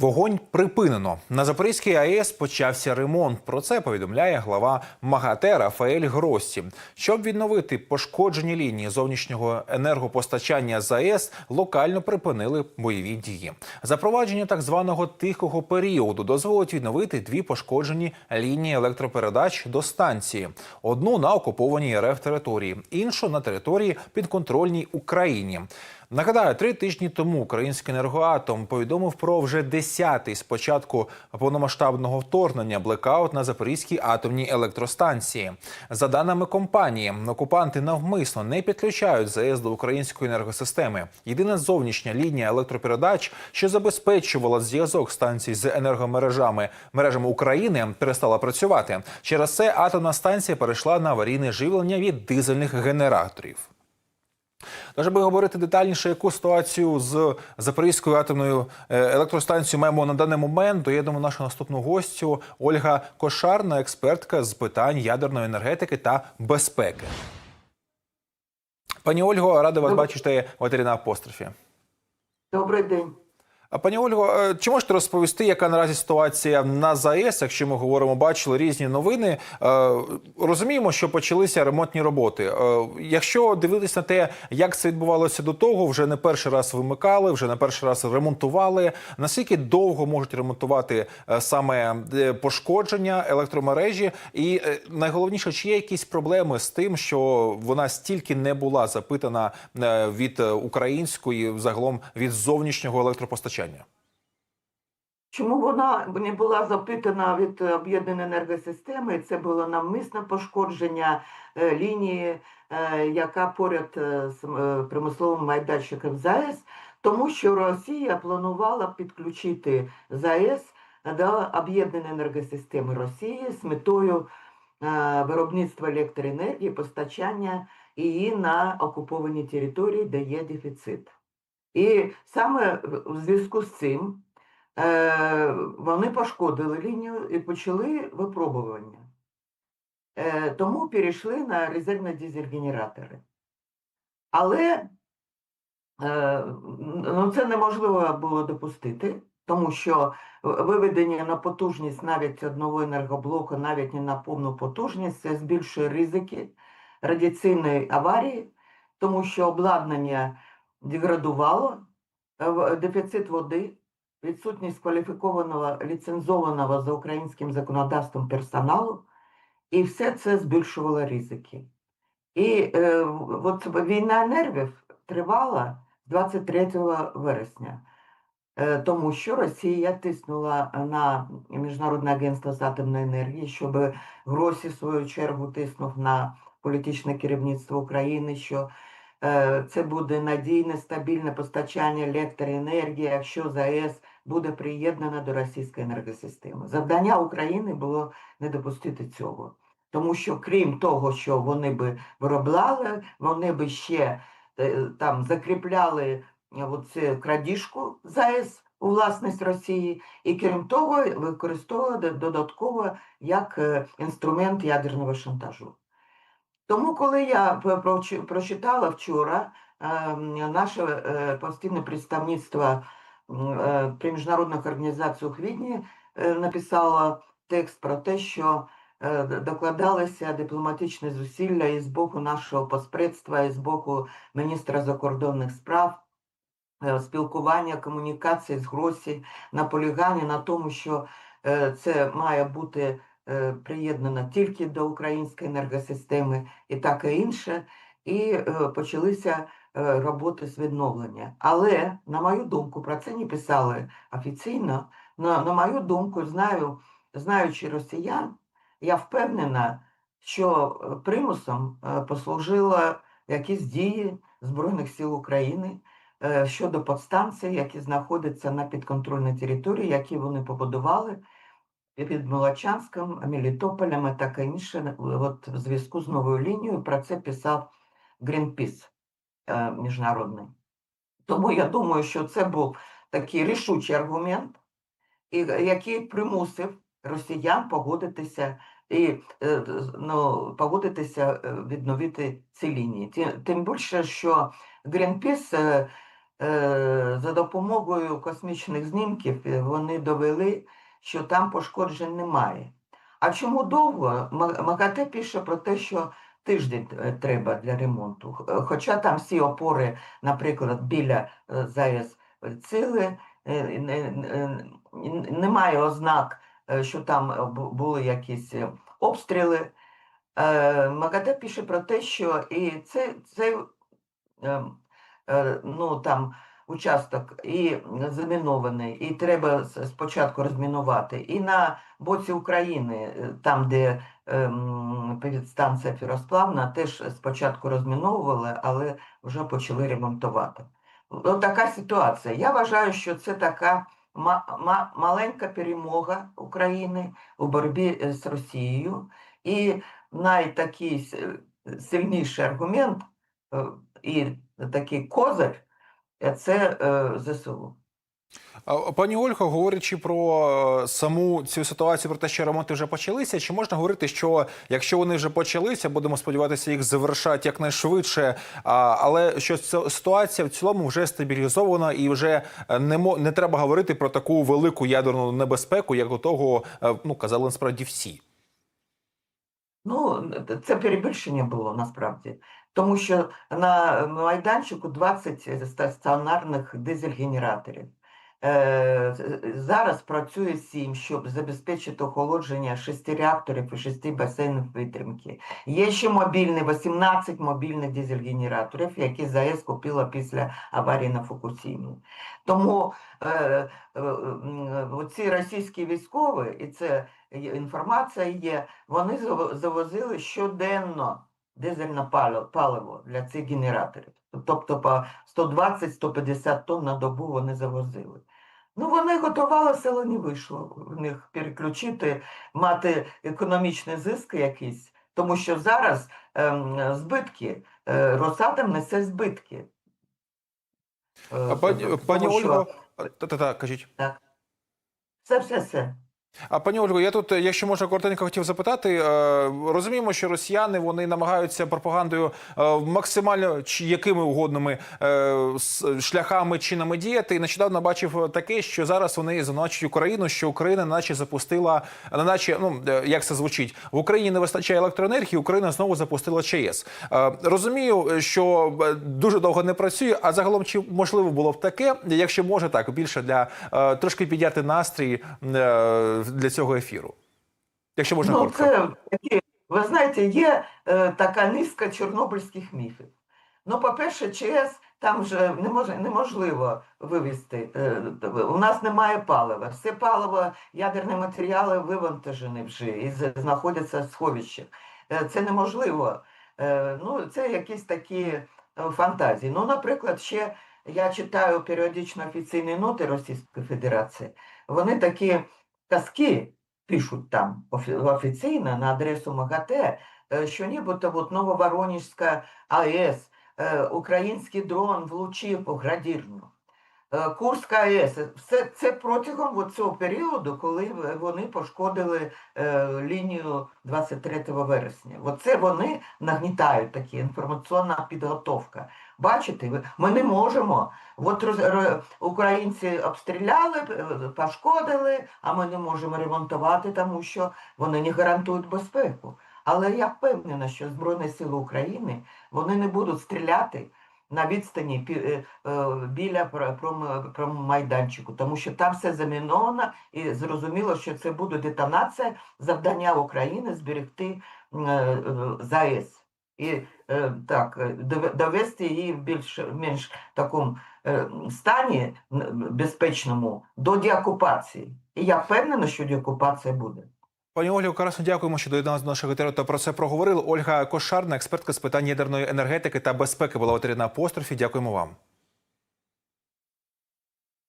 Вогонь припинено. На Запорізькій АЕС почався ремонт. Про це повідомляє глава МАГАТЕ Рафаель Гроссі. Щоб відновити пошкоджені лінії зовнішнього енергопостачання з АЕС, локально припинили бойові дії. Запровадження так званого тихого періоду дозволить відновити дві пошкоджені лінії електропередач до станції: одну на окупованій РФ території, іншу на території підконтрольній Україні. Нагадаю, три тижні тому український енергоатом повідомив про вже десятий з початку повномасштабного вторгнення блекаут на Запорізькій атомній електростанції. За даними компанії, окупанти навмисно не підключають ЗАЕС до української енергосистеми. Єдина зовнішня лінія електропередач, що забезпечувала зв'язок станцій з енергомережами мережами України, перестала працювати. Через це атомна станція перейшла на аварійне живлення від дизельних генераторів. Тож, аби говорити детальніше, яку ситуацію з Запорізькою атомною е, електростанцією маємо на даний момент, доєднемо нашу наступну гостю Ольга Кошарна, експертка з питань ядерної енергетики та безпеки. Пані Ольго, рада вас Добрий- бачити в етері на апострофі. Добрий день. Пані Ольго, е, чи можете розповісти, яка наразі ситуація на ЗАЕС? Якщо ми говоримо, бачили різні новини. Е, Розуміємо, що почалися ремонтні роботи. Е, Якщо дивитися на те, як це відбувалося до того, вже не перший раз вимикали, вже не перший раз ремонтували. Наскільки довго можуть ремонтувати саме пошкодження електромережі? І найголовніше, чи є якісь проблеми з тим, що вона стільки не була запитана від української, загалом від зовнішнього електропостачання? Чому вона не була запитана від е, об'єднаної енергосистеми? Це було навмисне пошкодження е, лінії, е, яка поряд з е, майданчиком ЗАЕС, тому що Росія планувала підключити ЗАЕС до об'єднаної енергосистеми Росії з метою виробництва електроенергії, постачання її на окуповані території, де є дефіцит. І саме в- зв'язку з цим е, вони пошкодили лінію і почали випробування. Е, тому перейшли на резервні дизель-генератори. Але е, ну, це неможливо було допустити, тому що виведення на потужність навіть одного енергоблоку, навіть не на повну потужність, це збільшує ризики радіаційної аварії, тому що обладнання деградувало, е, дефіцит води, відсутність кваліфікованого ліцензованого за українським законодавством персоналу, і все це збільшувало ризики. І е, от війна нервів тривала 23 вересня, е, тому що Росія тиснула на Міжнародне агентство з атомної енергії, щоб Гросі, в свою чергу, тиснув на політичне керівництво України, що е, це буде надійне, стабільне постачання електроенергії, якщо ЗАЕС буде приєднана до російської енергосистеми. Завдання України було не допустити цього. Тому що крім того, що вони би виробляли, вони би ще е, там закріпляли е, оце крадіжку ЗАЕС у власність Росії, і крім того, використовували додатково як е, інструмент ядерного шантажу. Тому, коли я прочитала вчора е, наше е, постійне представництво е, при міжнародних організаціях у Відні е, написало текст про те, що е, докладалися дипломатичні зусилля і з боку нашого поспредства, і з боку міністра закордонних справ, е, спілкування, комунікації з Гросі, наполягання на тому, що е, це має бути е, приєднано тільки до української енергосистеми і таке інше, і е, почалися е, роботи з відновлення. Але, на мою думку, про це не писали офіційно. На, на мою думку, знаю, знаючи росіян, я впевнена, що примусом послужило якісь дії Збройних сил України щодо подстанцій, які знаходяться на підконтрольній території, які вони побудували під Молочанськом, Мелітополем і таке інше. От в зв'язку з новою лінією про це писав Greenpeace е, міжнародний. Тому я думаю, що це був такий рішучий аргумент, який примусив росіян погодитися і е, ну, погодитися е, відновити ці лінії. Тим більше, що Greenpeace е, за допомогою космічних знімків вони довели, що там пошкоджень немає. А чому довго? МАГАТЕ пише про те, що тиждень е, треба для ремонту. Хоча там всі опори, наприклад, біля е, ЗАЕС цили, е, не- не- немає ознак, е, що там е, були якісь е, обстріли. Е, МАГАТЕ пише про те, що і це, цей ем, е, ну, там, участок і замінований, і треба спочатку розмінувати. І на боці України, е, там, де ем, підстанція Фіросплавна, теж спочатку розміновували, але вже почали ремонтувати. Ось така ситуація. Я вважаю, що це така ма- ма- маленька перемога України у боротьбі е, з Росією. І найтакий сильніший аргумент е, і такий козир це е, ЗСУ. Пані Ольго, говорячи про е, саму цю ситуацію, про те, що ремонти вже почалися, чи можна говорити, що якщо вони вже почалися, будемо сподіватися, їх завершать якнайшвидше, але що ситуація в цілому вже стабілізована і вже е, не не треба говорити про таку велику ядерну небезпеку, як до того е, ну казали насправді всі. Ну, це перебільшення було насправді, тому що на майданчику 20 стаціонарних дизель-генераторів. Е, Зараз працює 7, щоб забезпечити охолодження 6 реакторів і 6 басейнів витримки. Є ще мобільні, 18 мобільних дизель-генераторів, які ЗАЕС купила після аварії на Фукусімі. Тому е, е, м, оці російські військові, і це інформація є, вони завозили щоденно дизельне паливо, для цих генераторів. Тобто по 120-150 тонн на добу вони завозили. Ну, вони готувалися, але не вийшло в них переключити, мати економічний зиск якийсь, тому що зараз ем, збитки, е, Росатом несе збитки. Е, А пані, тому пані що- та та та кажіть. Все, все, все. А пані Ольго, я тут, якщо можна коротенько хотів запитати, е, розуміємо, що росіяни вони намагаються пропагандою е, максимально чи якими угодними е, шляхами чинами діяти. І нещодавно бачив таке, що зараз вони звинувачують Україну, що Україна, наче запустила, наче ну як це звучить, в Україні не вистачає електроенергії. Україна знову запустила ЧАЕС. Розумію, що дуже довго не працює. А загалом, чи можливо було б таке, якщо може так більше для трошки підняти настрій для цього ефіру? Якщо можна Ну, коротко. це ви знаєте, є е, така низка чорнобильських міфів. Ну, по-перше, ЧАЕС там вже не може, неможливо вивезти. Е, у нас немає палива. Все паливо, ядерні матеріали вивантажені вже і знаходяться в сховищах. Е, це неможливо. Е, ну, це якісь такі е, фантазії. Ну, наприклад, ще я читаю періодично офіційні ноти Російської Федерації. Вони такі казки пишуть там офіційно на адресу МАГАТЕ, е, що нібито от Нововоронежська АЕС, е, український дрон влучив у Градірну, Курська АЕС. Все це протягом цього періоду, коли вони пошкодили е, лінію 23 вересня. Оце вони нагнітають такі інформаційна підготовка. Бачите, ми не можемо. От українці обстріляли, е, пошкодили, а ми не можемо ремонтувати, тому що вони не гарантують безпеку. Але я впевнена, що Збройні Сили України вони не будуть стріляти на відстані е, е, біля про- пром- промайданчику, тому що там все заміновано і зрозуміло, що це буде детонація завдання України зберегти е, ЗАЕС. І так, довести її в більш менш такому стані безпечному до деокупації. І я впевнена, що деокупація буде. Пані Ольго, красно дякуємо, що доєдналися до нашого етеру та про це проговорили. Ольга Кошарна, експертка з питань ядерної енергетики та безпеки, була в на апострофі. Дякуємо вам.